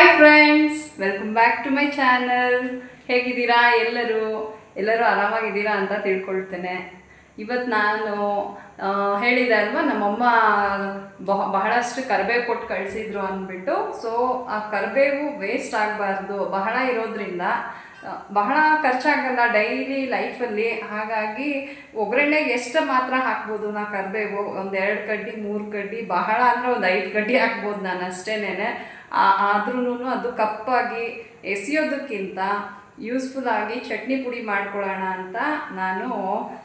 Hi friends welcome back to my channel ಹೇಗಿದ್ದೀರಾ? ಎಲ್ಲರೂ? ಎಲ್ಲರೂ ಆರಾಮಾಗಿದ್ದೀರಾ ಅಂತ ತಿಳ್ಕೊಳ್ತೇನೆ. ಇವತ್ತು ನಾನು ಹೇಳಿದೆ ಅಲ್ವಾ, ನಮ್ಮಮ್ಮ ಬಹ, ಬಹಳಷ್ಟು ಕರಿಬೇವು ಕೊಟ್ಟು ಕಳಿಸಿದ್ರು ಅಂದ್ಬಿಟ್ಟು. ಸೊ ಆ ಕರಿಬೇವು ವೇಸ್ಟ್ ಆಗಬಾರ್ದು, ಬಹಳ ಇರೋದ್ರಿಂದ ಬಹಳ ಖರ್ಚಾಗಲ್ಲ ಡೈಲಿ ಲೈಫಲ್ಲಿ ಹಾಗಾಗಿ ಒಗ್ಗರಣೆಗೆ ಎಷ್ಟು ಮಾತ್ರ ಹಾಕ್ಬೋದು ನಾ ಕರಿಬೇವು? ಒಂದು ಎರಡು ಕಡ್ಡಿ, ಮೂರು ಕಡ್ಡಿ, ಬಹಳ ಅಂದರೆ ಒಂದು ಐದು ಕಡ್ಡಿ ಹಾಕ್ಬೋದು ನಾನು ಅಷ್ಟೇನೆ ಆದ್ರೂ ಅದು ಕಪ್ಪಾಗಿ ಎಸೆಯೋದಕ್ಕಿಂತ ಯೂಸ್ಫುಲ್ ಆಗಿ ಚಟ್ನಿ ಪುಡಿ ಮಾಡ್ಕೊಳ್ಳೋಣ ಅಂತ ನಾನು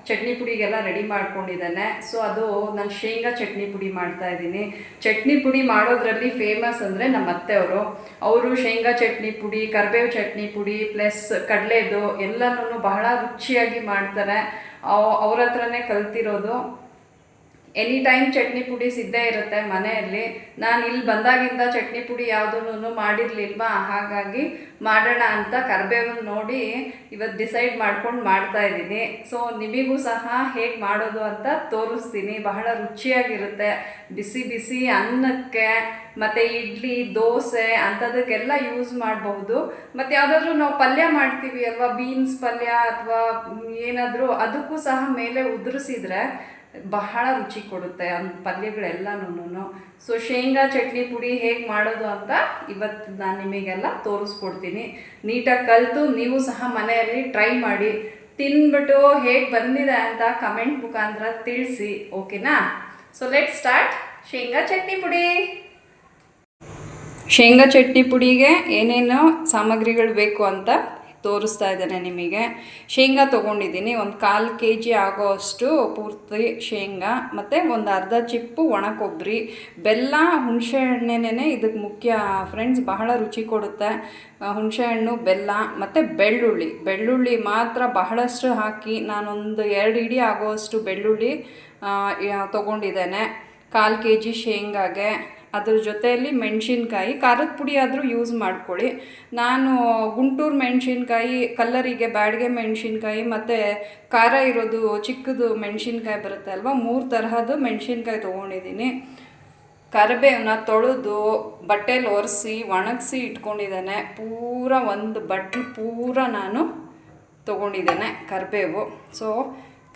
ಚಟ್ನಿ ಪುಡಿಗೆಲ್ಲ ರೆಡಿ ಮಾಡ್ಕೊಂಡಿದ್ದೇನೆ. ಸೊ ಅದು ನಾನು ಶೇಂಗಾ ಚಟ್ನಿ ಪುಡಿ ಮಾಡ್ತಾ ಇದ್ದೀನಿ. ಚಟ್ನಿ ಪುಡಿ ಮಾಡೋದ್ರಲ್ಲಿ ಫೇಮಸ್ ಅಂದರೆ ನಮ್ಮ ಅತ್ತೆಯವರು. ಅವರು ಶೇಂಗಾ ಚಟ್ನಿ ಪುಡಿ, ಕರಿಬೇವು ಚಟ್ನಿ ಪುಡಿ ಪ್ಲಸ್ ಕಡಲೆದು ಎಲ್ಲನೂ ಬಹಳ ರುಚಿಯಾಗಿ ಮಾಡ್ತಾರೆ. ಅವ್- ಅವ್ರ ಹತ್ರನೇ ಕಲ್ತಿರೋದು. ಎನಿ ಟೈಮ್ ಚಟ್ನಿ ಪುಡಿ ಸಿದ್ಧ ಇರುತ್ತೆ ಮನೆಯಲ್ಲಿ, ನಾನು ಇಲ್ಲಿ ಬಂದಾಗಿಂದ ಚಟ್ನಿ ಪುಡಿ ಯಾವುದೂ ಮಾಡಿರಲಿಲ್ವಾ? ಹಾಗಾಗಿ ಮಾಡೋಣ ಅಂತ ಕರ್ಬೇವನ್ನ ನೋಡಿ ಇವತ್ತು ಡಿಸೈಡ್ ಮಾಡ್ಕೊಂಡು ಮಾಡ್ತಾ ಇದ್ದೀನಿ. ಸೊ ನಿಮಗೂ ಸಹ ಹೇಗೆ ಮಾಡೋದು ಅಂತ ತೋರಿಸ್ತೀನಿ. ಬಹಳ ರುಚಿಯಾಗಿರುತ್ತೆ. ಬಿಸಿ ಬಿಸಿ ಅನ್ನಕ್ಕೆ, ಮತ್ತು ಇಡ್ಲಿ, ದೋಸೆ ಅಂಥದಕ್ಕೆಲ್ಲ ಯೂಸ್ ಮಾಡಬಹುದು ಮತ್ತು ಯಾವುದಾದ್ರೂ ನಾವು ಪಲ್ಯ ಮಾಡ್ತೀವಿ ಅಲ್ವಾ? ಬೀನ್ಸ್ ಪಲ್ಯ ಅಥವಾ ಏನಾದರೂ, ಅದಕ್ಕೂ ಸಹ ಮೇಲೆ ಉದುರಿಸಿದ್ರೆ ಬಹಳ ರುಚಿ ಕೊಡುತ್ತೆ ಅಂದ್ ಪಲ್ಯಗಳೆಲ್ಲನೂ ಸೊ ಶೇಂಗಾ ಚಟ್ನಿ ಪುಡಿ ಹೇಗೆ ಮಾಡೋದು ಅಂತ ಇವತ್ತು ನಾನು ನಿಮಗೆಲ್ಲ ತೋರಿಸ್ಕೊಡ್ತೀನಿ. ನೀಟಾಗಿ ಕಲಿತು ನೀವು ಸಹ ಮನೆಯಲ್ಲಿ ಟ್ರೈ ಮಾಡಿ. ತಿನ್ಬಿಟ್ಟು ಹೇಗೆ ಬಂದಿದೆ ಅಂತ ಕಮೆಂಟ್ ಮುಖಾಂತರ ತಿಳಿಸಿ, ಓಕೆನಾ? ಸೊ ಲೆಟ್ ಸ್ಟಾರ್ಟ್ ಶೇಂಗಾ ಚಟ್ನಿ ಪುಡಿ. ಶೇಂಗಾ ಚಟ್ನಿ ಪುಡಿಗೆ ಏನೇನು ಸಾಮಗ್ರಿಗಳು ಬೇಕು ಅಂತ ತೋರಿಸ್ತಾ ಇದ್ದೇನೆ ನಿಮಗೆ. ಶೇಂಗಾ ತೊಗೊಂಡಿದ್ದೀನಿ. ಒಂದು ಕಾಲು ಕೆ ಜಿ ಆಗೋಷ್ಟು ಪೂರ್ತಿ ಶೇಂಗಾ, ಮತ್ತು ಒಂದು ಅರ್ಧ ಚಿಪ್ಪು ಒಣ ಕೊಬ್ಬರಿ ಬೆಲ್ಲ, ಹುಣಸೆ ಹಣ್ಣೇನೆ ಇದಕ್ಕೆ ಮುಖ್ಯ ಫ್ರೆಂಡ್ಸ್ ಬಹಳ ರುಚಿ ಕೊಡುತ್ತೆ. ಹುಣಸೆಹಣ್ಣು ಬೆಲ್ಲ, ಮತ್ತು ಬೆಳ್ಳುಳ್ಳಿ. ಬೆಳ್ಳುಳ್ಳಿ ಮಾತ್ರ ಬಹಳಷ್ಟು ಹಾಕಿ ನಾನೊಂದು ಎರಡು ಇಡಿ ಆಗುವಷ್ಟು ಬೆಳ್ಳುಳ್ಳಿ ತೊಗೊಂಡಿದ್ದೇನೆ. ಕಾಲು ಕೆ ಜಿ ಶೇಂಗಾಗೆ. ಅದ್ರ ಜೊತೆಯಲ್ಲಿ ಮೆಣಸಿನ್ಕಾಯಿ, ಖಾರದ ಪುಡಿ ಆದರೂ ಯೂಸ್ ಮಾಡ್ಕೊಳ್ಳಿ. ನಾನು ಗುಂಟೂರು ಮೆಣಸಿನ್ಕಾಯಿ, ಕಲ್ಲರಿಗೆ ಬ್ಯಾಡಿಗೆ ಮೆಣಸಿನ್ಕಾಯಿ, ಮತ್ತು ಖಾರ ಇರೋದು ಚಿಕ್ಕದು ಮೆಣಸಿನ್ಕಾಯಿ ಬರುತ್ತೆ ಅಲ್ವಾ? ಮೂರು ತರಹದ ಮೆಣಸಿನ್ಕಾಯಿ ತೊಗೊಂಡಿದ್ದೀನಿ. ಕರಿಬೇವನ್ನ ತೊಳೆದು ಬಟ್ಟೆಲಿ ಒರೆಸಿ, ಒಣಗಿಸಿ ಇಟ್ಕೊಂಡಿದ್ದೇನೆ. ಪೂರ ಒಂದು ಬಟ್ಲು ಪೂರ ನಾನು ತೊಗೊಂಡಿದ್ದೇನೆ ಕರಿಬೇವು. ಸೊ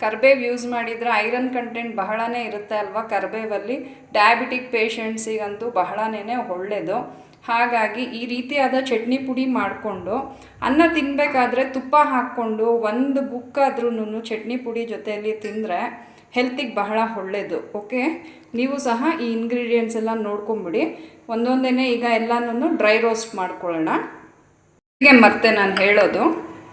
ಕರ್ಬೇವು ಯೂಸ್ ಮಾಡಿದರೆ ಐರನ್ ಕಂಟೆಂಟ್ ಬಹಳನೇ ಇರುತ್ತೆ ಅಲ್ವಾ ಕರ್ಬೇವಲ್ಲಿ? ಡಯಾಬಿಟಿಕ್ ಪೇಷಂಟ್ಸಿಗಂತೂ ಬಹಳನೇ ಒಳ್ಳೆಯದು ಹಾಗಾಗಿ ಈ ರೀತಿಯಾದ ಚಟ್ನಿ ಪುಡಿ ಮಾಡಿಕೊಂಡು, ಅನ್ನ ತಿನ್ನಬೇಕಾದ್ರೆ ತುಪ್ಪ ಹಾಕ್ಕೊಂಡು ಒಂದು ಬುಕ್ಕಾದ್ರೂ ಚಟ್ನಿ ಪುಡಿ ಜೊತೆಯಲ್ಲಿ ತಿಂದರೆ ಹೆಲ್ತಿಗೆ ಬಹಳ ಒಳ್ಳೆಯದು ಓಕೆ ನೀವು ಸಹ ಈ ಇಂಗ್ರೀಡಿಯೆಂಟ್ಸ್ ಎಲ್ಲ ನೋಡ್ಕೊಂಬಿಡಿ. ಒಂದೊಂದೇ ಈಗ ಎಲ್ಲನೂ ಡ್ರೈ ರೋಸ್ಟ್ ಮಾಡ್ಕೊಳ್ಳೋಣ. ಹೀಗೆ ಮತ್ತೆ ನಾನು ಹೇಳೋದು.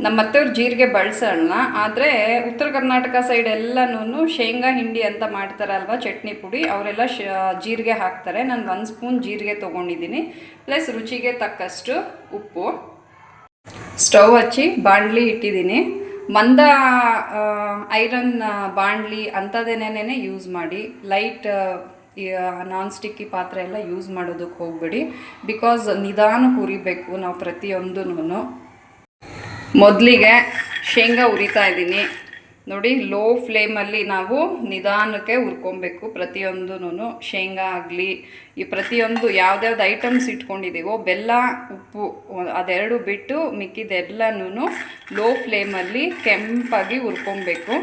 ನಮ್ಮ ಅತ್ತೆಯವ್ರು ಜೀರಿಗೆ ಬಳಸೋಣ, ಆದರೆ ಉತ್ತರ ಕರ್ನಾಟಕ ಸೈಡ್ ಎಲ್ಲನೂ ಶೇಂಗಾ ಹಿಂಡಿ ಅಂತ ಮಾಡ್ತಾರಲ್ವ, ಚಟ್ನಿ ಪುಡಿ, ಅವರೆಲ್ಲ ಶ, ಜೀರಿಗೆ ಹಾಕ್ತಾರೆ. ನಾನು ಒಂದು ಸ್ಪೂನ್ ಜೀರಿಗೆ ತೊಗೊಂಡಿದ್ದೀನಿ. ಪ್ಲಸ್ ರುಚಿಗೆ ತಕ್ಕಷ್ಟು ಉಪ್ಪು. ಸ್ಟವ್ ಹಚ್ಚಿ ಬಾಣಲಿ ಇಟ್ಟಿದ್ದೀನಿ. ಮಂದ ಐರನ್ ಬಾಣಲಿ ಅಂಥದ್ದೇನೇನೇ ಯೂಸ್ ಮಾಡಿ. ಲೈಟ್ ನಾನ್ ಸ್ಟಿಕ್ಕಿ ಪಾತ್ರೆ ಎಲ್ಲ ಯೂಸ್ ಮಾಡೋದಕ್ಕೆ ಹೋಗಬೇಡಿ. ಬಿಕಾಸ್ ನಿಧಾನ ಹುರಿಬೇಕು ನಾವು ಪ್ರತಿಯೊಂದೂ ಮೊದಲಿಗೆ ಶೇಂಗಾ ಉರಿತಾ ಇದ್ದೀನಿ. ನೋಡಿ ಲೋ ಫ್ಲೇಮಲ್ಲಿ ನಾವು ನಿಧಾನಕ್ಕೆ ಹುರ್ಕೊಬೇಕು. ಪ್ರತಿಯೊಂದೂ ಶೇಂಗಾ ಆಗಲಿ, ಈ ಪ್ರತಿಯೊಂದು ಯಾವ್ದ್ಯಾವ್ದು ಐಟಮ್ಸ್ ಇಟ್ಕೊಂಡಿದ್ದೀವೋ ಬೆಲ್ಲ, ಉಪ್ಪು, ಅದೆರಡು ಬಿಟ್ಟು ಮಿಕ್ಕಿದೆಲ್ಲನೂ ಲೋ ಫ್ಲೇಮಲ್ಲಿ ಕೆಂಪಾಗಿ ಹುರ್ಕೊಬೇಕು.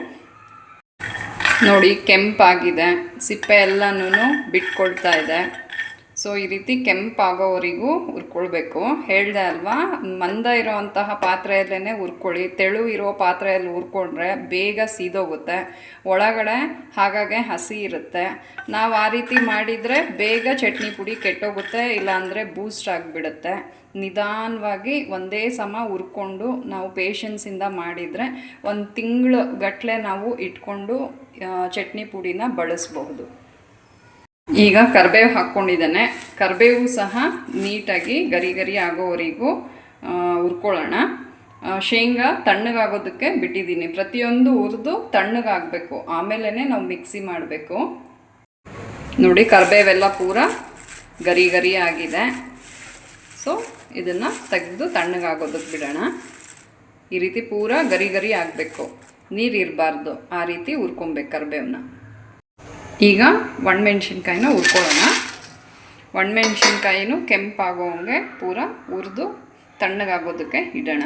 ನೋಡಿ, ಕೆಂಪಾಗಿದೆ. ಸಿಪ್ಪೆ ಎಲ್ಲನೂ ಬಿಟ್ಕೊಳ್ತಾ ಇದೆ. ಸೊ, ಈ ರೀತಿ ಕೆಂಪಾಗೋವರೆಗೂ ಹುರ್ಕೊಳ್ಬೇಕು. ಹೇಳ್ದೆ ಅಲ್ವಾ, ಮಂದ ಇರೋವಂತಹ ಪಾತ್ರೆಯಲ್ಲೇ ಹುರ್ಕೊಳ್ಳಿ. ತೆಳು ಇರೋ ಪಾತ್ರೆಯಲ್ಲಿ ಹುರ್ಕೊಂಡ್ರೆ ಬೇಗ ಸೀದೋಗುತ್ತೆ. ಒಳಗಡೆ ಹಾಗಾಗೆ ಹಸಿ ಇರುತ್ತೆ. ನಾವು ಆ ರೀತಿ ಮಾಡಿದರೆ ಬೇಗ ಚಟ್ನಿ ಪುಡಿ ಕೆಟ್ಟೋಗುತ್ತೆ, ಇಲ್ಲಾಂದರೆ ಬೂಸ್ಟ್ ಆಗಿಬಿಡುತ್ತೆ. ನಿಧಾನವಾಗಿ ಒಂದೇ ಸಮ ಹುರ್ಕೊಂಡು ನಾವು ಪೇಷನ್ಸಿಂದ ಮಾಡಿದರೆ ಒಂದು ತಿಂಗಳು ಗಟ್ಟಲೆ ನಾವು ಇಟ್ಕೊಂಡು ಚಟ್ನಿ ಪುಡಿನ ಬಳಸಬಹುದು. ಈಗ ಕರಿಬೇವು ಹಾಕ್ಕೊಂಡಿದ್ದಾನೆ. ಕರಿಬೇವು ಸಹ ನೀಟಾಗಿ ಗರಿ ಗರಿ ಆಗೋವರೆಗೂ ಹುರ್ಕೊಳ್ಳೋಣ. ಶೇಂಗಾ ತಣ್ಣಗಾಗೋದಕ್ಕೆ ಬಿಟ್ಟಿದ್ದೀನಿ. ಪ್ರತಿಯೊಂದು ಹುರಿದು ತಣ್ಣಗಾಗಬೇಕು. ಆಮೇಲೆ ನಾವು ಮಿಕ್ಸಿ ಮಾಡಬೇಕು. ನೋಡಿ, ಕರಿಬೇವೆಲ್ಲ ಪೂರ ಗರಿ ಗರಿ ಆಗಿದೆ. ಸೊ ಇದನ್ನು ತೆಗೆದು ತಣ್ಣಗಾಗೋದಕ್ಕೆ ಬಿಡೋಣ. ಈ ರೀತಿ ಪೂರ ಗರಿ ಗರಿ ಆಗಬೇಕು. ನೀರು ಇರಬಾರ್ದು ಆ ರೀತಿ ಹುರ್ಕೊಬೇಕು ಕರಿಬೇವನ್ನ ಈಗ ಒಣಮೆಣ್ಸಿನ್ಕಾಯಿನ ಹುರ್ಕೊಳ್ಳೋಣ. ಒಣಮೆಣ್ಸಿನ್ಕಾಯಿನೂ ಕೆಂಪಾಗೋಂಗೆ ಪೂರ ಹುರಿದು ತಣ್ಣಗಾಗೋದಕ್ಕೆ ಇಡೋಣ.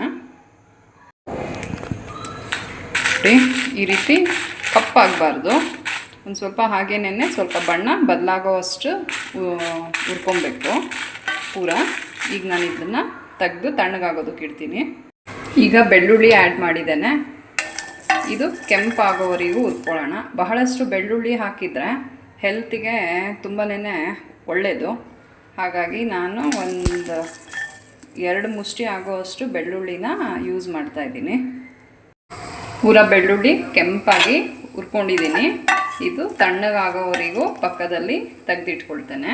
ಈ ರೀತಿ ಕಪ್ಪಾಗಬಾರ್ದು. ಒಂದು ಸ್ವಲ್ಪ ಹಾಗೇನೆ ಸ್ವಲ್ಪ ಬಣ್ಣ ಬದಲಾಗೋವಷ್ಟು ಹುರ್ಕೊಬೇಕು ಪೂರ. ಈಗ ನಾನು ಇದನ್ನು ತೆಗೆದು ತಣ್ಣಗಾಗೋದಕ್ಕೆ ಇಡ್ತೀನಿ. ಈಗ ಬೆಳ್ಳುಳ್ಳಿ ಆ್ಯಡ್ ಮಾಡಿದ್ದೇನೆ. ಇದು ಕೆಂಪಾಗೋವರೆಗೂ ಉತ್ಕೊಳ್ಳೋಣ. ಬಹಳಷ್ಟು ಬೆಳ್ಳುಳ್ಳಿ ಹಾಕಿದರೆ ಹೆಲ್ತಿಗೆ ತುಂಬನೇ ಒಳ್ಳೆಯದು ಹಾಗಾಗಿ ನಾನು ಒಂದು ಎರಡು ಮುಷ್ಟಿ ಆಗೋವಷ್ಟು ಬೆಳ್ಳುಳ್ಳಿನ ಯೂಸ್ ಮಾಡ್ತಾ ಇದ್ದೀನಿ. ಪೂರ ಬೆಳ್ಳುಳ್ಳಿ ಕೆಂಪಾಗಿ ಹುರ್ಕೊಂಡಿದ್ದೀನಿ. ಇದು ತಣ್ಣಗಾಗೋವರೆಗೂ ಪಕ್ಕದಲ್ಲಿ ತೆಗೆದಿಟ್ಕೊಳ್ತೇನೆ.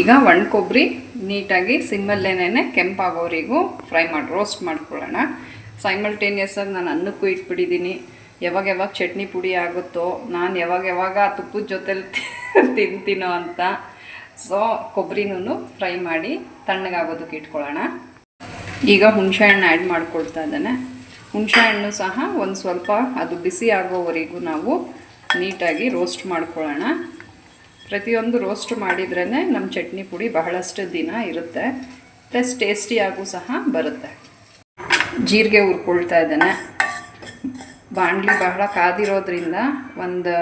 ಈಗ ಒಣ ಕೊಬ್ಬರಿ ನೀಟಾಗಿ ಸಿಮ್ಮಲ್ಲೇನೆ ಕೆಂಪಾಗೋವರೆಗೂ ಫ್ರೈ ಮಾಡಿ ರೋಸ್ಟ್ ಮಾಡ್ಕೊಳ್ಳೋಣ. ಸೈಮಲ್ಟೇನಿಯಸ್ ಆಗಿ ನಾನು ಅನ್ನಕ್ಕೂ ಇಟ್ಬಿಟ್ಟಿದ್ದೀನಿ ಯಾವಾಗ ಯಾವಾಗ ಚಟ್ನಿ ಪುಡಿ ಆಗುತ್ತೋ, ನಾನು ಯಾವಾಗ ಯಾವಾಗ ತುಪ್ಪದ ಜೊತೆಲಿ ತಿಂತೀನೋ ಅಂತ. ಸೊ ಕೊಬ್ಬರಿನೂ ಫ್ರೈ ಮಾಡಿ ತಣ್ಣಗಾಗೋದಕ್ಕೆ ಇಟ್ಕೊಳ್ಳೋಣ. ಈಗ ಹುಣಸೆ ಹಣ್ಣು ಆ್ಯಡ್ ಮಾಡ್ಕೊಳ್ತಾ ಇದ್ದಾನೆ. ಹುಣಸೆ ಹಣ್ಣು ಸಹ ಒಂದು ಸ್ವಲ್ಪ ಅದು ಬಿಸಿ ಆಗೋವರೆಗೂ ನಾವು ನೀಟಾಗಿ ರೋಸ್ಟ್ ಮಾಡ್ಕೊಳ್ಳೋಣ. ಪ್ರತಿಯೊಂದು ರೋಸ್ಟ್ ಮಾಡಿದ್ರೇ ನಮ್ಮ ಚಟ್ನಿ ಪುಡಿ ಬಹಳಷ್ಟು ದಿನ ಇರುತ್ತೆ. ಪ್ಲಸ್ ಟೇಸ್ಟಿಯಾಗೂ ಸಹ ಬರುತ್ತೆ. ಜೀರಿಗೆ ಹುರ್ಕೊಳ್ತಾ ಇದ್ದಾನೆ. ಬಾಣಲಿ ಬಹಳ ಕಾದಿರೋದ್ರಿಂದ ಒಂದು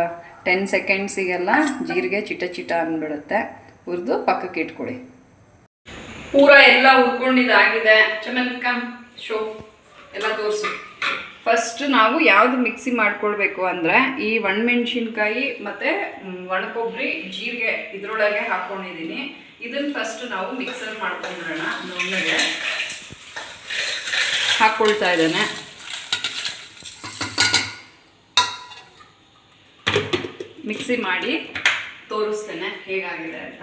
ಟೆನ್ ಸೆಕೆಂಡ್ಸಿಗೆಲ್ಲ ಜೀರಿಗೆ ಚಿಟ ಚಿಟ ಅಂದ್ಬಿಡುತ್ತೆ ಹುರಿದು ಪಕ್ಕಕ್ಕೆ ಇಟ್ಕೊಳ್ಳಿ ಪೂರ ಎಲ್ಲ ಹುರ್ಕೊಂಡಿದ್ದಾಗಿದೆ ಚಮತ್ಕ ಶೋ ಎಲ್ಲ ತೋರಿಸು. ಫಸ್ಟ್ ನಾವು ಯಾವುದು ಮಿಕ್ಸಿ ಮಾಡ್ಕೊಳ್ಬೇಕು ಅಂದರೆ ಈ ಒಣಮೆಣ್ಸಿನ್ಕಾಯಿ ಮತ್ತು ಒಣಕೊಬ್ಬರಿ ಜೀರಿಗೆ ಇದರೊಳಗೆ ಹಾಕ್ಕೊಂಡಿದ್ದೀನಿ ಇದನ್ನು ಫಸ್ಟ್ ನಾವು ಮಿಕ್ಸರ್ ಮಾಡ್ಕೊಂಡ್ಬಿಡೋಣ ನುಣ್ಣಗೆ ಹಾಕ್ಕೊಳ್ತಾ ಇದ್ದೇನೆ. ಮಿಕ್ಸಿ ಮಾಡಿ ತೋರಿಸ್ತೇನೆ ಹೇಗಾಗಿದೆ ಅಂತ.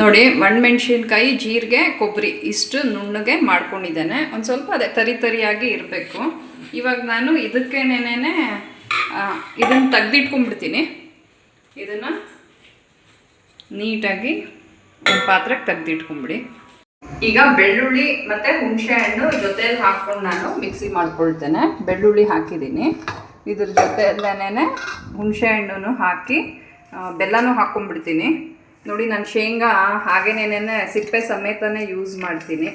ನೋಡಿ, ಒಣಮೆಣ್ಸಿನ್ಕಾಯಿ, ಜೀರಿಗೆ, ಕೊಬ್ಬರಿ ಇಷ್ಟು ನುಣ್ಣಗೆ ಮಾಡ್ಕೊಂಡಿದ್ದೇನೆ. ಒಂದು ಸ್ವಲ್ಪ ಅದೇ ತರಿ ತರಿಯಾಗಿ ಇರಬೇಕು. ಇವಾಗ ನಾನು ಇದಕ್ಕೇನೇನೇ ಇದನ್ನು ತೆಗ್ದಿಟ್ಕೊಂಡ್ಬಿಡ್ತೀನಿ. ಇದನ್ನು ನೀಟಾಗಿ ಒಂದು ಪಾತ್ರೆಗೆ ತೆಗ್ದಿಟ್ಕೊಂಬಿಡಿ. ಈಗ ಬೆಳ್ಳುಳ್ಳಿ ಮತ್ತು ಹುಣಸೆ ಹಣ್ಣು ಜೊತೆಯಲ್ಲಿ ಹಾಕ್ಕೊಂಡು ನಾನು ಮಿಕ್ಸಿ ಮಾಡ್ಕೊಳ್ತೇನೆ. ಬೆಳ್ಳುಳ್ಳಿ ಹಾಕಿದ್ದೀನಿ. ಇದ್ರ ಜೊತೆಯಲ್ಲೇನೆ ಹುಣಸೆ ಹಣ್ಣು ಹಾಕಿ ಬೆಲ್ಲನೂ ಹಾಕ್ಕೊಂಡ್ಬಿಡ್ತೀನಿ ನೋಡಿ, ನಾನು ಶೇಂಗಾ ಹಾಗೇನೇನೆ ಸಿಪ್ಪೆ ಸಮೇತನೇ ಯೂಸ್ ಮಾಡ್ತೀನಿ.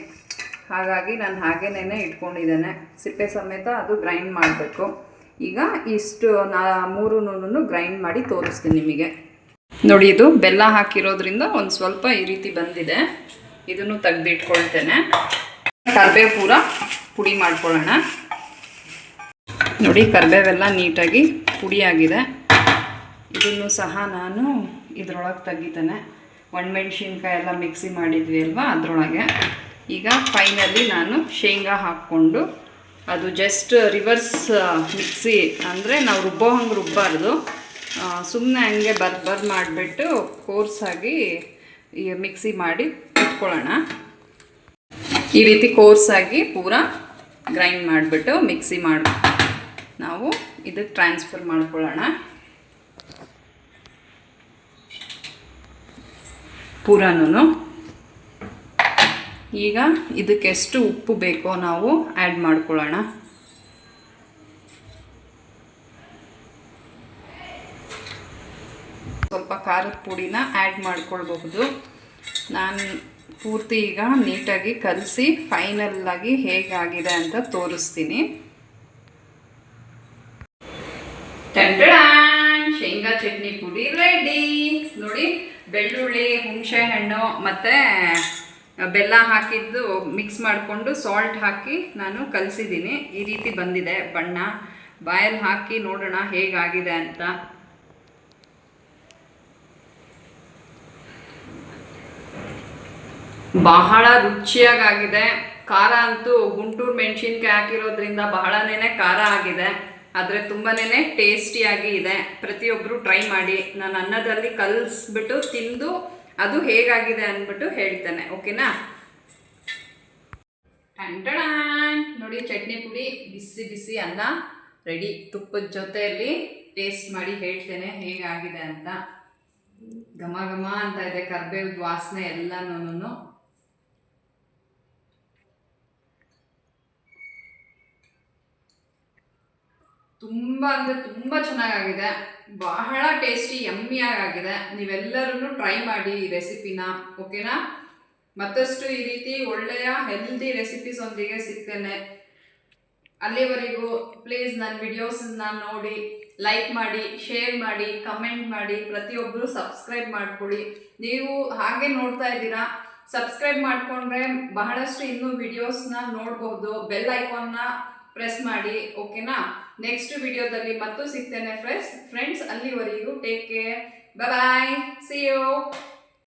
ಹಾಗಾಗಿ ನಾನು ಹಾಗೇನೇನೆ ಇಟ್ಕೊಂಡಿದ್ದೇನೆ. ಸಿಪ್ಪೆ ಸಮೇತ ಅದು ಗ್ರೈಂಡ್ ಮಾಡಬೇಕು. ಈಗ ಇಷ್ಟು, ನಾ, ಮೂರೂ ಗ್ರೈಂಡ್ ಮಾಡಿ ತೋರಿಸ್ತೀನಿ ನಿಮಗೆ. ನೋಡಿ, ಇದು ಬೆಲ್ಲ ಹಾಕಿರೋದ್ರಿಂದ ಒಂದು ಸ್ವಲ್ಪ ಈ ರೀತಿ ಬಂದಿದೆ. ಇದನ್ನು ತೆಗೆದಿಟ್ಕೊಳ್ತೇನೆ. ಕರಿಬೇವು ಪೂರ ಪುಡಿ ಮಾಡ್ಕೊಳ್ಳೋಣ. ನೋಡಿ, ಕರ್ಬೇವೆಲ್ಲ ನೀಟಾಗಿ ಪುಡಿಯಾಗಿದೆ. ಇದನ್ನು ಸಹ ನಾನು ಇದರೊಳಗೆ ತೆಗಿತೇನೆ. ಒಣಮೆಣ್ಸಿನ್ಕಾಯಿ ಎಲ್ಲ ಮಿಕ್ಸಿ ಮಾಡಿದ್ವಿ ಅಲ್ವಾ ಅದರೊಳಗೆ. ಈಗ ಫೈನಲಿ ನಾನು ಶೇಂಗಾ ಹಾಕ್ಕೊಂಡು ಅದು ಜಸ್ಟ್ ರಿವರ್ಸ್ ಮಿಕ್ಸಿ ಅಂದರೆ ನಾವು ರುಬ್ಬೋ ಹಂಗೆ ರುಬ್ಬಾರ್ದು. ಸುಮ್ಮನೆ ಹಂಗೆ ಬರ್ ಬರ್ ಮಾಡಿಬಿಟ್ಟು ಕೋರ್ಸಾಗಿ ಮಿಕ್ಸಿ ಮಾಡಿ ಇಟ್ಕೊಳ್ಳೋಣ ಈ ರೀತಿ ಕೋರ್ಸಾಗಿ ಪೂರ ಗ್ರೈಂಡ್ ಮಾಡಿಬಿಟ್ಟು ಮಿಕ್ಸಿ ಮಾಡಿ, ನಾವು ಇದಕ್ಕೆ ಟ್ರಾನ್ಸ್ಫರ್ ಮಾಡ್ಕೊಳ್ಳೋಣ. ಪೂರನೂ ಈಗ ಇದಕ್ಕೆ ಎಷ್ಟು ಉಪ್ಪು ಬೇಕೋ ನಾವು ಆ್ಯಡ್ ಮಾಡ್ಕೊಳ್ಳೋಣ. ಸ್ವಲ್ಪ ಖಾರದ ಪುಡಿನ ಆ್ಯಡ್ ಮಾಡ್ಕೊಳ್ಬಹುದು. ನಾನು ಪೂರ್ತಿ ಈಗ ನೀಟಾಗಿ ಕಲಸಿ ಫೈನಲ್ಲಾಗಿ ಹೇಗಾಗಿದೆ ಅಂತ ತೋರಿಸ್ತೀನಿ! ಶೇಂಗಾ ಚಟ್ನಿ ಪುಡಿ ರೆಡಿ ನೋಡಿ, ಬೆಳ್ಳುಳ್ಳಿ, ಹುಣಸೆ ಹಣ್ಣು ಮತ್ತು ಬೆಲ್ಲ ಹಾಕಿದ್ದು ಮಿಕ್ಸ್ ಮಾಡಿಕೊಂಡು ಸಾಲ್ಟ್ ಹಾಕಿ ನಾನು ಕಲಸಿದ್ದೀನಿ. ಈ ರೀತಿ ಬಂದಿದೆ ಬಣ್ಣ. ಬಾಯಲ್ಲಿ ಹಾಕಿ ನೋಡೋಣ ಹೇಗಾಗಿದೆ ಅಂತ. ಬಹಳ ರುಚಿಯಾಗಿದೆ ಖಾರ ಅಂತೂ ಗುಂಟೂರು ಮೆಣಸಿನ್ಕಾಯಿ ಹಾಕಿರೋದ್ರಿಂದ ಬಹಳನೇ ಖಾರ ಆಗಿದೆ. ಆದರೆ ತುಂಬಾನೇ ಟೇಸ್ಟಿಯಾಗಿ ಇದೆ. ಪ್ರತಿಯೊಬ್ಬರು ಟ್ರೈ ಮಾಡಿ. ನಾನು ಅನ್ನದಲ್ಲಿ ಕಲಿಸ್ಬಿಟ್ಟು ತಿಂದು ಅದು ಹೇಗಾಗಿದೆ ಅಂದ್ಬಿಟ್ಟು ಹೇಳ್ತೇನೆ. ಓಕೆನಾ? ಟಂಟಣ ನೋಡಿ, ಚಟ್ನಿ ಪುಡಿ ಬಿಸಿ ಬಿಸಿ ಅನ್ನ ರೆಡಿ. ತುಪ್ಪದ ಜೊತೆಯಲ್ಲಿ ಟೇಸ್ಟ್ ಮಾಡಿ ಹೇಳ್ತೇನೆ ಹೇಗಾಗಿದೆ ಅಂತ. ಘಮ ಘಮ ಅಂತ ಇದೆ ಕರ್ಬೇವು ವಾಸನೆ ಎಲ್ಲನೂ ತುಂಬ ಅಂದರೆ ತುಂಬ ಚೆನ್ನಾಗಾಗಿದೆ. ಬಹಳ ಟೇಸ್ಟಿ ಯಮ್ಮಿಯಾಗಿದೆ ನೀವೆಲ್ಲರೂ ಟ್ರೈ ಮಾಡಿ ಈ ರೆಸಿಪಿನ ಓಕೆನಾ ಮತ್ತಷ್ಟು ಈ ರೀತಿ ಒಳ್ಳೆಯ ಹೆಲ್ದಿ ರೆಸಿಪೀಸ್ ಒಂದಿಗೆ ಸಿಗ್ತೇನೆ. ಅಲ್ಲಿವರೆಗೂ ಪ್ಲೀಸ್ ನನ್ನ ವಿಡಿಯೋಸನ್ನ ನೋಡಿ ಲೈಕ್ ಮಾಡಿ ಶೇರ್ ಮಾಡಿ ಕಮೆಂಟ್ ಮಾಡಿ ಪ್ರತಿಯೊಬ್ಬರು ಸಬ್ಸ್ಕ್ರೈಬ್ ಮಾಡ್ಕೊಳ್ಳಿ. ನೀವು ಹಾಗೆ ನೋಡ್ತಾ ಇದ್ದೀರಾ? ಸಬ್ಸ್ಕ್ರೈಬ್ ಮಾಡಿಕೊಂಡ್ರೆ ಬಹಳಷ್ಟು ಇನ್ನೂ ವಿಡಿಯೋಸ್ನ ನೋಡ್ಬೋದು. ಬೆಲ್ ಐಕಾನ್ನ ಪ್ರೆಸ್ ಮಾಡಿ ಓಕೆನಾ ನೆಕ್ಸ್ಟ್ ವಿಡಿಯೋದಲ್ಲಿ ಮತ್ತೂ ಸಿಗ್ತೇನೆ ಫ್ರೆಂಡ್ಸ್ ಫ್ರೆಂಡ್ಸ್ ಅಲ್ಲಿವರೆಗೂ take care bye see you